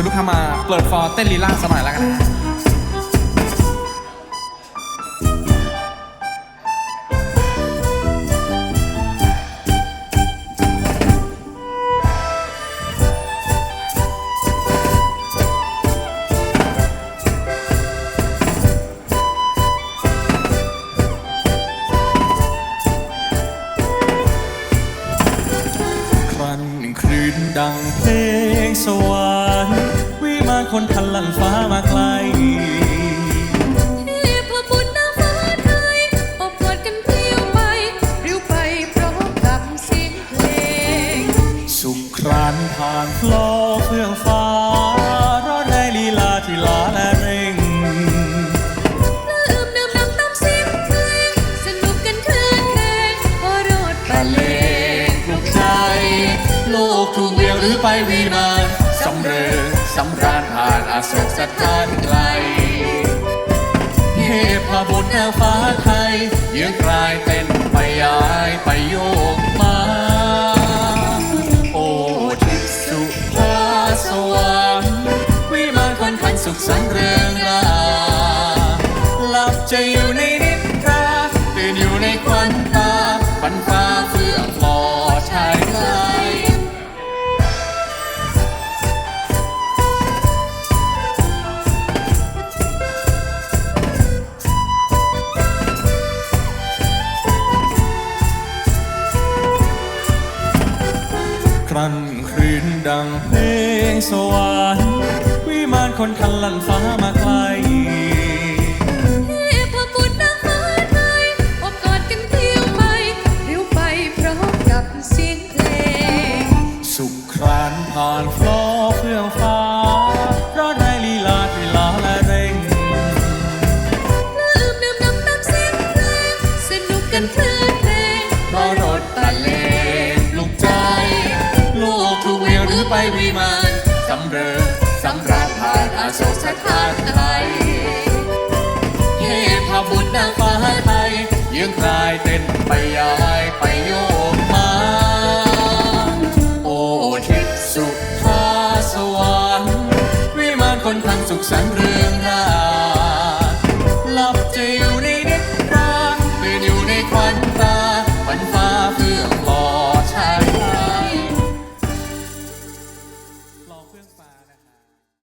ชิญลูกค้ามาเปิดฟอร์เต้นลีลาสมัยแล้วกันนะดังเพลงสว คนทันลั่นฟ้ามาไกลเทพบุตรนางฟ้าไทยอบกอดกันเพลียวไปเรียวไปพร้อมกับเสียงเพลงสุขครานผ่านคลอเฟื่องฟ้าร้อนในลีลาที่ลาและเร่งลืมดื่มน้ำตามเสียงเพลงสนุกกันคลื่นเพลงพอรดบรรเลงปลุกใจโลกถูกเวียงหรือไปวีมาสำเริง สำราญผ่านอาโศกสถานไกล เทพบุตรนาฟ้าไทยยืนกลายเต้นไปย้ายไปโยกมา โอ้ทิสุภาสวรรค์วิมานคนขันสุขสันต์เรืองรา ครั้นคลื่นดังเพลงสวรรค์วิมานคนทันลั่นฟ้ามาไกลเทพบุตรนางฟ้าไทยอบกอดกันเพลียวไปเรียวไปพร้อมกับเสียงเพลงสุขครานผ่านฟลอเฟื่องฟ้า วิมานสำเริงสำราญผ่านอาโศกสถานไทยเทพบุตรนางฟ้าไทยยืนคลายเต้นไปย้ายไปโยกมา โอทิศสุขาสวรรค์วิมานคนทั้งสุขสัน